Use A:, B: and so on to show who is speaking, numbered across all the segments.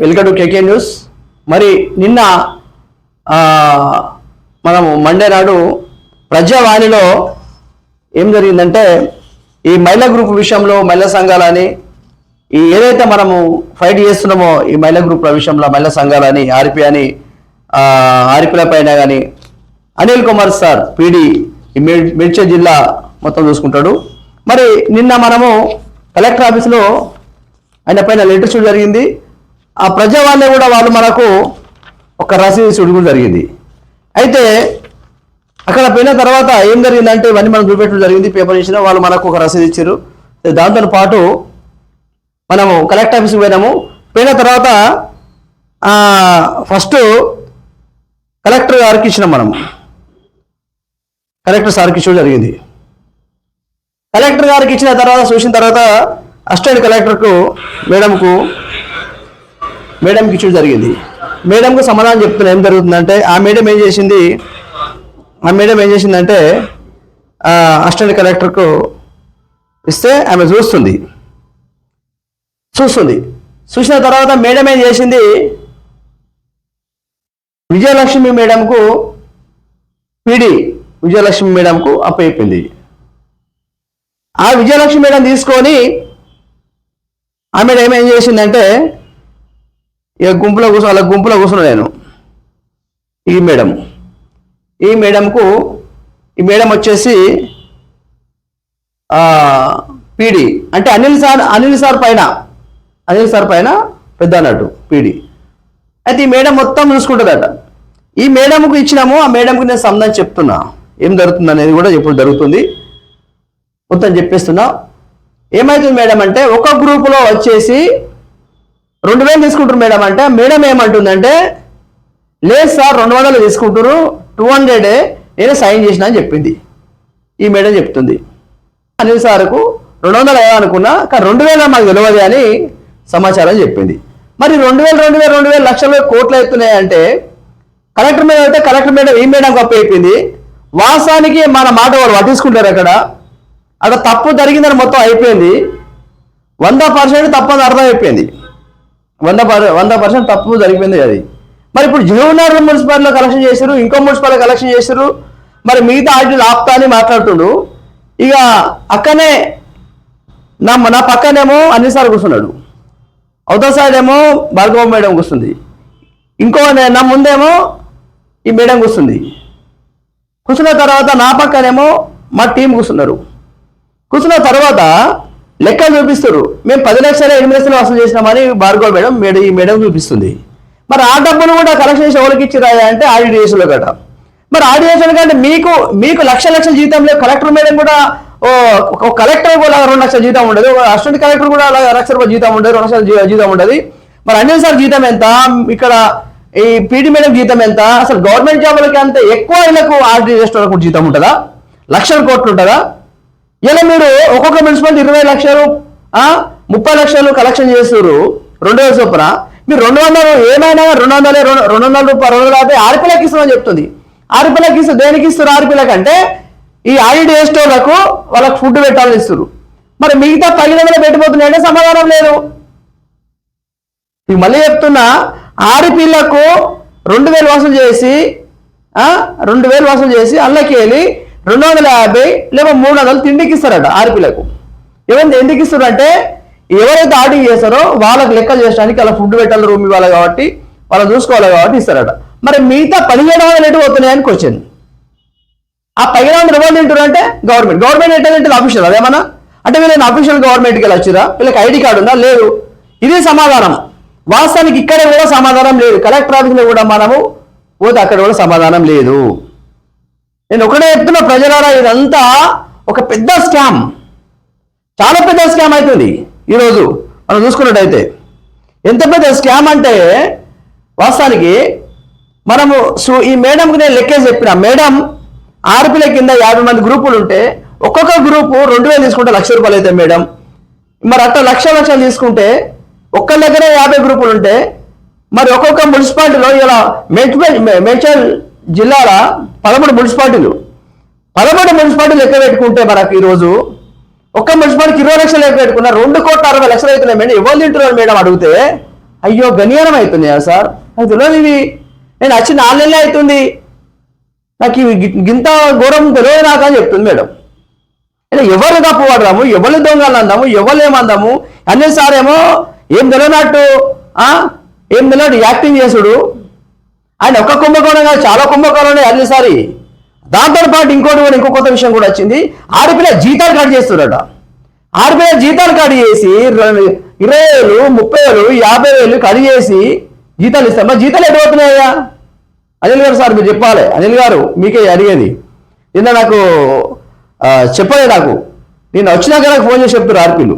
A: Welcome to KK news. మరి నిన్న మనము మండే నాడు ప్రజావాణిలో ఏం జరిగిందంటే ఈ మహిళా గ్రూప్ విషయంలో మహిళా సంఘాలని ఈ ఏదైతే మనము ఫైట్ చేస్తున్నామో ఈ మహిళా గ్రూప్ల విషయంలో మహిళా సంఘాలని ఆర్పి అని ఆర్పిల పైన కానీ అనిల్ కుమార్ సార్ పీడి ఈ మేడ్- జిల్లా మొత్తం చూసుకుంటాడు. మరి నిన్న మనము కలెక్టర్ ఆఫీస్లో ఆయన పైన లెటర్ చూడ జరిగింది. ఆ ప్రజా వాళ్ళే కూడా వాళ్ళు మనకు ఒక రసీదు చూడు కూడా జరిగింది. అయితే అక్కడ పోయిన తర్వాత ఏం జరిగిందంటే ఇవన్నీ మనం చూపెట్టడం జరిగింది. పేపర్ ఇచ్చిన వాళ్ళు మనకు ఒక రసీదు ఇచ్చారు. దాంతో పాటు మనము కలెక్టర్ ఆఫీస్కి పోయినాము. పోయిన తర్వాత ఫస్ట్ కలెక్టర్ గారికి ఇచ్చినాం మనం కలెక్టర్ సార్కి ఇచ్చడం జరిగింది. కలెక్టర్ గారికి ఇచ్చిన తర్వాత చూసిన తర్వాత అసిస్టెంట్ కలెక్టర్కు మేడంకు మేడంకి ఇచ్చుడు జరిగింది. మేడంకు సమాధానం చెప్తున్నా ఏం జరుగుతుందంటే ఆ మేడం ఏం చేసింది? ఆ మేడం ఏం చేసిందంటే ఆ, అసిస్టెంట్ కలెక్టర్కు ఇస్తే ఆమె చూస్తుంది. చూస్తుంది. చూసిన తర్వాత మేడం ఏం చేసింది? విజయలక్ష్మి మేడంకు పిడి విజయలక్ష్మి మేడంకు అప్పయిపోయింది ఆ విజయలక్ష్మి మేడం తీసుకొని ఆమె ఏమేం చేసిందంటే ఇక గుంపులో కూర్చో అలా గుంపులో కూర్చున్నా నేను. ఈ మేడం. ఈ మేడంకు ఈ మేడం వచ్చేసి పీడి. అంటే అనిల్ సార్ అనిల్ సార్ పైన అనిల్ సార్ పైన పెద్ద అన్నట్టు పీడి. అయితే ఈ మేడం మొత్తం చూసుకుంటుందట. ఈ మేడంకు ఇచ్చినాము ఆ మేడంకు నేను సంబంధం చెప్తున్నా. ఏం జరుగుతుంది అనేది కూడా ఎప్పుడు జరుగుతుంది. మొత్తం చెప్పేస్తున్నా. ఏమవుతుంది మేడం అంటే ఒక గ్రూపులో వచ్చేసి రెండు వేలు తీసుకుంటారు మేడం అంటే మేడం ఏమంటుందంటే లేదు సార్ రెండు వందలు తీసుకుంటారు టూ హండ్రెడే నేను సైన్ చేసిన అని చెప్పింది. ఈ మేడం చెప్తుంది. అనిల్ సార్కు రెండు వందలు అనుకున్నా కానీ రెండు వేల మాకు తెలియదు అని సమాచారం చెప్పింది. మరి రెండు వేలు రెండు వేలు రెండు వేల లక్షల కోట్లు అవుతున్నాయంటే కలెక్టర్ మీద అయితే కలెక్టర్ మేడం ఈ మేడం గొప్ప అయిపోయింది. వాసానికి మన మాట వాళ్ళు పట్టించుకుంటారు అక్కడ. అక్కడ తప్పు జరిగిందని మొత్తం అయిపోయింది. వంద పర్సెంట్ తప్పని అర్థం అయిపోయింది వంద వంద పర్సెంట్ తప్పు జరిగిపోయింది అది. మరి ఇప్పుడు జీవనగరం మున్సిపాలిటీలో కలెక్షన్ చేశారు ఇంకో మున్సిపాలిటీ కలెక్షన్ చేశారు మరి మిగతా ఆర్టీలు ఆపుతా అని మాట్లాడుతుండు. ఇక అక్కనే నా నా పక్కనేమో అన్ని సార్ కూర్చున్నాడు. అవతల సైడ్ ఏమో భార్గవ మేడం కూర్చుంది. ఇంకో నా ముందేమో ఈ మేడం కూర్చుంది. కూర్చున్న తర్వాత నా పక్కనేమో మా టీం కూర్చున్నారు. కూర్చున్న తర్వాత లెక్కలు చూపిస్తారు మేము పది లక్షల ఎనిమిది లక్షలు వసూలు చేసినామని భార్గవ మేడం మేడం ఈ మేడం చూపిస్తుంది. మరి ఆ డబ్బును కూడా కలెక్షన్ చేసి ఎవరికి ఇచ్చిరా అంటే ఆడిడిఎస్లో గట మరి ఆడిడిఎస్లో కంటే మీకు మీకు లక్ష లక్షల జీతం లేదు కలెక్టర్ మేడం కూడా ఓ ఒక కలెక్టర్ కూడా రెండు లక్షల జీతం ఉండదు. అసిస్టెంట్ కలెక్టర్ కూడా అలాగే లక్ష రూపాయల జీతం ఉండదు రెండు లక్షల జీతం ఉండదు. మరి అనిల్ సార్ జీతం ఎంత? ఇక్కడ ఈ పీటీ మేడం జీతం ఎంత? అసలు గవర్నమెంట్ జాబులకి అంత ఎక్కువ వీళ్ళకు ఆర్డిఎస్ వాళ్ళకు జీతం ఉంటుందా? లక్షల కోట్లు ఉంటుందా? ఇలా మీరు ఒక్కొక్క మున్సిపాలిటీ ఇరవై లక్షలు ఆ, ముప్పై లక్షలు కలెక్షన్ చేస్తారు రెండు వేల చొప్పున. మీరు రెండు వందలు ఏమైనా రెండు వందలు రెండు వందల రూపాయలు రెండు వందల యాభై ఆరుపిల్లకి ఇస్తామని చెప్తుంది. ఆరుపిల్లకి ఇస్తారు దేనికి ఇస్తారు ఆరుపిల్లకి అంటే ఈ ఆడిట్ వేసేటోళ్ళకు వాళ్ళకి ఫుడ్ పెట్టాలని ఇస్తారు మరి మిగతా పది వందలు పెట్టిపోతున్నాయంటే సమాధానం లేదు. ఇవి మళ్ళీ చెప్తున్నా ఆడపిల్లకు రెండు వేలు వసూలు చేసి రెండు వేలు వసూలు చేసి అల్లకి వెళ్ళి రెండు వందల యాభై లేదా మూడు వందలు తిండికి ఇస్తారట ఆర్పిలకు. ఏమైంది ఎందుకు ఇస్తారు అంటే ఎవరైతే ఆర్డర్ చేస్తారో వాళ్ళకి లెక్కలు చేయడానికి అలా ఫుడ్ పెట్టాలి రూమ్ ఇవ్వాలి కాబట్టి వాళ్ళు చూసుకోవాలి కాబట్టి ఇస్తారట. మరి మిగతా పదిహేడు వందలు ఎటు పోతున్నాయని క్వశ్చన్. ఆ పదిహేను వందలు ఎవరు తింటారు అంటే గవర్నమెంట్. గవర్నమెంట్ ఎట్లా తింటుంది? అఫీషియల్ అదేమన్నా అంటే వీళ్ళని అఫీషియల్ గవర్నమెంట్కి వెళ్ళి వచ్చిరా? వీళ్ళకి ఐడి కార్డు ఉందా? లేదు. ఇదే సమాధానం. వాస్తవానికి ఇక్కడ కూడా సమాధానం లేదు. కలెక్టర్ ఆఫీస్లో కూడా మనము పోతే అక్కడ కూడా సమాధానం లేదు. నేను ఒకటే చెప్తున్నా ప్రజలారా ఇదంతా ఒక పెద్ద స్కామ్. చాలా పెద్ద స్కామ్ అవుతుంది ఈరోజు. మనం చూసుకున్నట్టయితే ఎంత పెద్ద స్కామ్ అంటే వాస్తవానికి మనము సో ఈ మేడంకి నేను లెక్కే చెప్పిన మేడం ఆర్పిల కింద యాభై మంది గ్రూపులు ఉంటే ఒక్కొక్క గ్రూపు రెండు వేలు తీసుకుంటే లక్ష రూపాయలు అవుతాయి మేడం. మరి అట్లా లక్ష లక్షలు తీసుకుంటే ఒక్క దగ్గర యాభై గ్రూపులు ఉంటే మరి ఒక్కొక్క మున్సిపాలిటీలో ఇలా మేడ్చల్ మేడ్చల్ జిల్లాల పదమూడు మున్సిపాలిటీలు. పదమూడు మున్సిపాలిటీలు లెక్క పెట్టుకుంటే మనకు ఈరోజు ఒక్క మున్సిపాలిటీకి ఇరవై లక్షలు లెక్క పెట్టుకున్న రెండు కోట్ల అరవై లక్షలు అవుతున్నాయి మేడం. ఎవరు తింటున్నారు మేడం అడిగితే? అయ్యో గణీయనం అవుతున్నాయా సార్? నాకు తెలియదు ఇవి. నేను వచ్చి నాలుగు నెలలే అవుతుంది. నాకు ఇవి గింత ఘోరం తెలియదు నాకు అని చెప్తుంది మేడం. అంటే ఎవరు తప్పు పడదాము ఎవరు దొంగలు అందాము? ఎవరు ఏమందాము? అన్నీ సార్ ఏమో ఏం తెలియనట్టు ఏం తెలియనట్టు యాక్టింగ్ చేసుడు. ఆయన ఒక్క కుంభకోణం కాదు చాలా కుంభకోణాలు ఉన్నాయి అన్నిసారి దాంతో పాటు ఇంకోటి కూడా ఇంకో కొత్త విషయం కూడా వచ్చింది. ఆడపిల్ల జీతాలు కట్ చేస్తున్నారట ఆడపిల్ల జీతాలు కట్ చేసి ఇరవై వేలు ముప్పై వేలు యాభై వేలు కట్ చేసి జీతాలు ఇస్తాం. మరి జీతాలు ఎటు పోతున్నాయా? అనిల్ గారు సార్ మీరు చెప్పాలి. అనిల్ గారు మీకే అడిగేది. నిన్న నాకు చెప్పలే నాకు. నేను వచ్చినాక నాకు ఫోన్ చేసి చెప్తారు ఆర్పీలు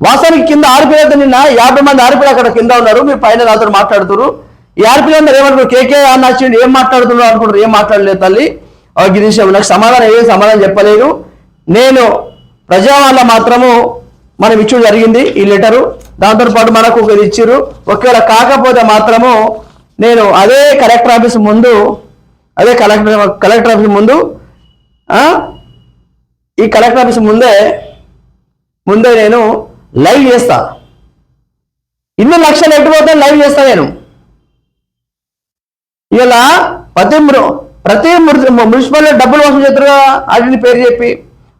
A: వాస్తవానికి కింద ఆర్పీలు అయితే నిన్న యాభై మంది ఆర్పీలు అక్కడ కింద ఉన్నారు. మీరు పైన నాతో మాట్లాడుతున్నారు. ఈ ఆర్పీలు అందరూ ఏమనుకున్నారు కేకే అన్న వచ్చిండు ఏం మాట్లాడుతున్నారు అనుకుంటారు. ఏం మాట్లాడలేదు తల్లి. ఆ, నాకు సమాధానం ఏం సమాధానం చెప్పలేదు. నేను ప్రజావాళ్ళ మాత్రము మనం ఇచ్చు జరిగింది ఈ లెటరు. దాంతోపాటు మనకు ఒక ఇది ఒకవేళ కాకపోతే మాత్రము నేను అదే కలెక్టర్ ఆఫీస్ ముందు అదే కలెక్టర్ కలెక్టర్ ఆఫీస్ ముందు ఈ కలెక్టర్ ఆఫీస్ ముందే ముందే నేను లైవ్ చేస్తా. ఇన్ని లక్షలు ఎట్టుపోతే లైవ్ చేస్తా నేను. ఇలా ప్రతి మృ- ప్రతి మృ- మున్సిపల్ డబ్బులు వసూలు చేస్తారు కదా వాటిని పేరు చెప్పి.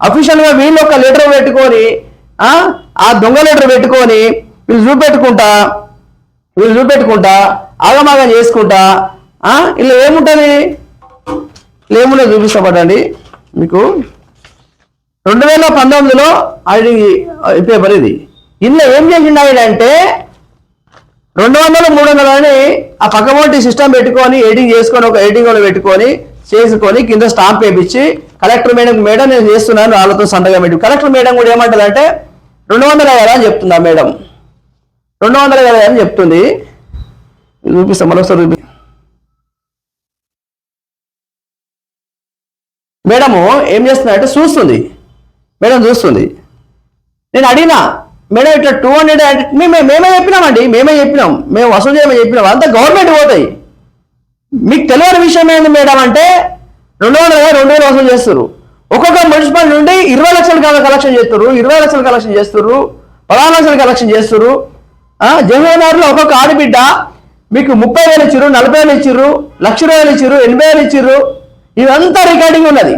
A: అఫీషియల్గా వీళ్ళు ఒక లెటర్ పెట్టుకొని ఆ దొంగ లెటర్ పెట్టుకొని వీళ్ళు చూపెట్టుకుంటా వీళ్ళు చూపెట్టుకుంటా ఆగమాగం చేసుకుంటా ఇలా ఏముంటది? ఇలా ఏముంటది చూపిస్తా మీకు రెండు వేల పంతొమ్మిదిలో అది పేపర్ ఇది ఇందులో ఏం చేసిండు ఆయన అంటే రెండు వందలు మూడు వందలు అని ఆ పక్కబోటి సిస్టమ్ పెట్టుకొని ఎడిటింగ్ చేసుకొని ఒక ఎడిటింగ్ కూడా పెట్టుకొని చేసుకొని కింద స్టాంప్ వేపించి కలెక్టర్ మేడం మేడం నేను చేస్తున్నాను వాళ్ళతో సంతకం పెట్టి. కలెక్టర్ మేడం కూడా ఏమంటది అంటే రెండు వందల కదా అని చెప్తుందా మేడం రెండు వందల కదా అని చెప్తుంది. చూపిస్తాం మరొకసారి చూపి. మేడము ఏం చేస్తుందంటే చూస్తుంది. మేడం చూస్తుంది. నేను అడిగినా మేడం ఇట్లా టూ హండ్రెడ్ అంటే మేమే చెప్పినామండి మేమే చెప్పినాం. మేము వసూలు చేయమని చెప్పినాం. అంతా గవర్నమెంట్ పోతాయి. మీకు తెలియని విషయం ఏంది మేడం అంటే రెండు వందల రెండు వేలు వసూలు చేస్తారు ఒక్కొక్క మున్సిపల్ నుండి ఇరవై లక్షలు కలెక్షన్ చేస్తారు ఇరవై లక్షలు కలెక్షన్ చేస్తారు పదహారు లక్షలు కలెక్షన్ చేస్తారు జగన్నాథ్లో ఒక్కొక్క ఆడబిడ్డ మీకు ముప్పై వేలు ఇచ్చిర్రు నలభై వేలు ఇచ్చిర్రు లక్ష రూపాయలు ఇచ్చిర్రు ఎనభై వేలు ఇచ్చిర్రు. ఇదంతా రికార్డింగ్ ఉన్నది.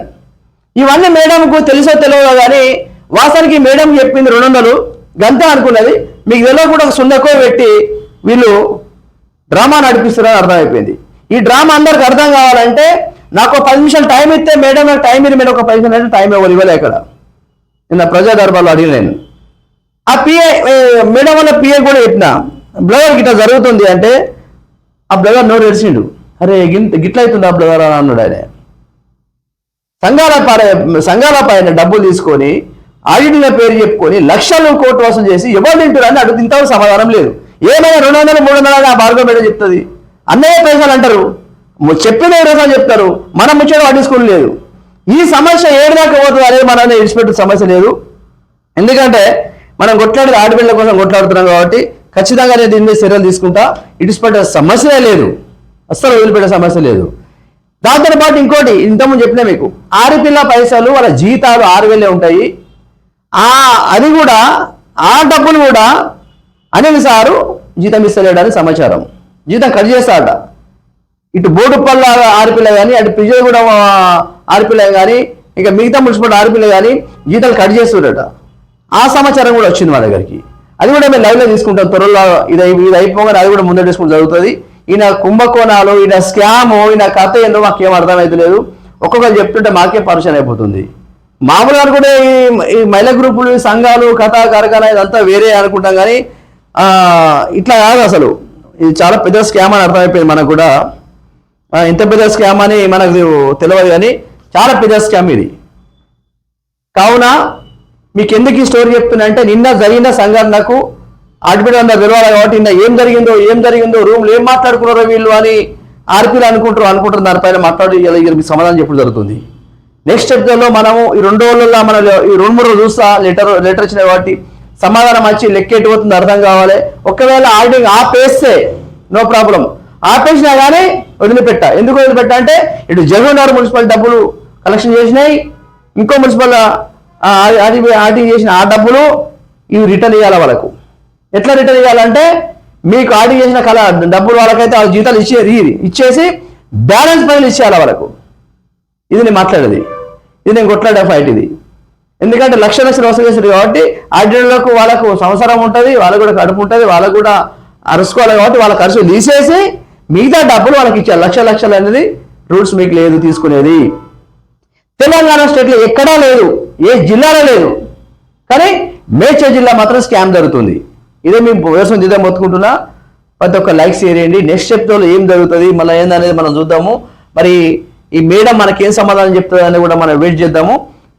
A: ఇవన్నీ మేడంకు తెలుసో తెలియదో కానీ వాస్తవానికి మేడం చెప్పింది రెండు వందలు. గంతే అనుకున్నది. మీకు తెలియకుండా ఒక సుందకో పెట్టి వీళ్ళు డ్రామా నడిపిస్తున్నారని అర్థమైపోయింది. ఈ డ్రామా అందరికి అర్థం కావాలంటే నాకు ఒక పది నిమిషాలు టైం ఇస్తే మేడం నాకు టైం ఇది మీరు ఒక పది నిమిషాలు టైం ఇవ్వాలి ఇవ్వలే ఇక్కడ. నిన్న ప్రజా దర్బార్లో అడిగిన నేను. ఆ పిఏ మేడం వల్ల పిఏ కూడా చెప్పిన. బ్లవర్ గిట్లా జరుగుతుంది అంటే ఆ బ్లవర్ నోరు ఎడిచిండు అరే గింత గిట్ల అవుతుంది ఆ బ్లవర్ అని అన్నాడు ఆయన. సంఘాల పర సంఘాల పైన డబ్బులు తీసుకొని ఆడిట్ల పేరు చెప్పుకొని లక్షలు కోట్లు వసూలు చేసి ఎవరు తింటారని అడుగు ఇంతవరకు సమాధానం లేదు. ఏమైనా రెండు వందలు మూడు వందలు ఆ భార్గవ మేడం చెప్తుంది? అన్నయ్య పైసలు అంటారు. చెప్పిన ఏ చెప్తారు. మనం ముచ్చట పట్టించుకోని లేదు. ఈ సమస్య ఏడు దాకా పోతుంది అనేది మన విడిచిపెట్టే సమస్య లేదు. ఎందుకంటే మనం కొట్లాడేది ఆడపిల్లల కోసం కొట్లాడుతున్నాం కాబట్టి ఖచ్చితంగా నేను దీని మీద చర్యలు తీసుకుంటా. ఇడిచిపెట్టే సమస్యనే లేదు. అస్సలు వదిలిపెట్టే సమస్య లేదు. దాంతో పాటు ఇంకోటి ఇంతకుముందు చెప్పిన మీకు ఆడపిల్ల పైసలు వాళ్ళ జీతాలు ఆరు వేలే ఉంటాయి. ఆ అది కూడా ఆ డబ్బులు కూడా అనిల్ సారు జీతం ఇస్తలేడని సమాచారం. జీతం కట్ చేస్తాడట ఇటు బోటుపల్ల ఆర్పిల్ల కానీ అటు కూడా ఆర్పిల్ల కానీ ఇంకా మిగతా మున్సిపల్ ఆర్పిల్ల కానీ జీతాలు కట్ చేస్తుండట. ఆ సమాచారం కూడా వచ్చింది మా దగ్గరికి. అది కూడా మేము లైవ్లో తీసుకుంటాం త్వరలో ఇది ఇది అయిపోగానే అది కూడా ముందే తీసుకుంటూ జరుగుతుంది. ఈయన కుంభకోణాలు ఈయన స్కామ్ ఈయన కథ ఏందో మాకేం అర్థమవుతలేదు ఒక్కొక్కరు చెప్తుంటే మాకే పరిచయం అయిపోతుంది. మామూలుగా కూడా ఈ ఈ మహిళా గ్రూపులు సంఘాలు కథ కరకన ఇదంతా వేరే అనుకుంటాం కానీ ఇట్లా కాదు అసలు. ఇది చాలా పెద్ద స్కామ్ అని అర్థమైపోయింది మనకు కూడా. ఇంత పెద్ద స్కామ్ అని మనకు తెలియదు కానీ చాలా పెద్ద స్కామ్ ఇది. కావున మీకు ఎందుకు ఈ స్టోరీ చెప్తున్నా అంటే నిన్న జరిగిన సంఘటనకు ఆడపిడ అందరు తెలవాలి కాబట్టి నిన్న ఏం జరిగిందో ఏం జరిగిందో రూమ్లో ఏం మాట్లాడుకున్నారో వీళ్ళు అని ఆర్పీలు అనుకుంటారు అనుకుంటారు దానిపైన మాట్లాడి ఇలా సమాధానం చెప్పడం జరుగుతుంది. నెక్స్ట్ ఎపిసోడ్లో మనము ఈ రెండు రోజుల్లో మన ఈ రెండు మూడు రోజులు చూస్తా లెటర్ లెటర్ వచ్చిన కాబట్టి సమాధానం వచ్చి లెక్కెట్టు పోతుంది అర్థం కావాలి. ఒకవేళ ఆడిటింగ్ ఆపేస్తే నో ప్రాబ్లం. ఆపేసినా కానీ వదిలిపెట్ట. ఎందుకు వదిలిపెట్ట అంటే ఇటు జగన్నార్ మున్సిపల్ డబ్బులు కలెక్షన్ చేసినాయి ఇంకో మున్సిపల్ ఆడి చేసిన ఆ డబ్బులు ఇవి రిటర్న్ ఇవ్వాలి వాళ్ళకు. ఎట్లా రిటర్న్ ఇవ్వాలంటే మీకు ఆడిట్ చేసిన కళ డబ్బులు వాళ్ళకైతే వాళ్ళ జీతాలు ఇచ్చే ఇచ్చేసి బ్యాలెన్స్ పైన ఇచ్చేయాలి వాళ్ళకు. ఇది నేను మాట్లాడేది. ఇది నేను కొట్లాడే ఫైట్ ఇది. ఎందుకంటే లక్ష లక్షలు వసగేశారు కాబట్టి ఆడిటర్లకు వాళ్ళకు సంవత్సరం ఉంటుంది వాళ్ళకు కూడా కడుపు ఉంటుంది వాళ్ళకు కూడా అరుసుకోవాలి కాబట్టి వాళ్ళ ఖర్చు తీసేసి మిగతా డబ్బులు వాళ్ళకి ఇచ్చారు. లక్ష లక్షలు అనేది రూల్స్ మీకు లేదు తీసుకునేది. తెలంగాణ స్టేట్లో ఎక్కడా లేదు ఏ జిల్లాలో లేదు. కానీ మేడ్చల్ జిల్లా మాత్రం స్కామ్ జరుగుతుంది. ఇదే మేము వ్యవసాయం దిద్దాం మొత్తుకుంటున్నా. ప్రతి ఒక్క లైక్స్ చేయండి. నెక్స్ట్ స్టెప్లో ఏం జరుగుతుంది మళ్ళీ ఏందనేది మనం చూద్దాము. మరి ఈ మేడం మనకి ఏం సమాధానం చెప్తుందని అని కూడా మనం వెయిట్ చేద్దాము.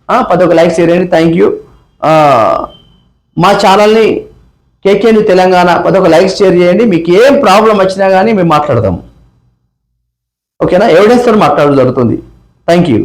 A: ఆ, ప్రతి ఒక్క లైక్స్ చేయండి. థ్యాంక్ యూ మా ఛానల్ని కేకేని తెలంగాణ ప్రతి ఒక్క లైక్ షేర్ చేయండి. మీకు ఏం ప్రాబ్లం వచ్చినా కానీ మేము మాట్లాడదాము. ఓకేనా? ఎవిడెన్స్తో మాట్లాడడం జరుగుతుంది. Thank you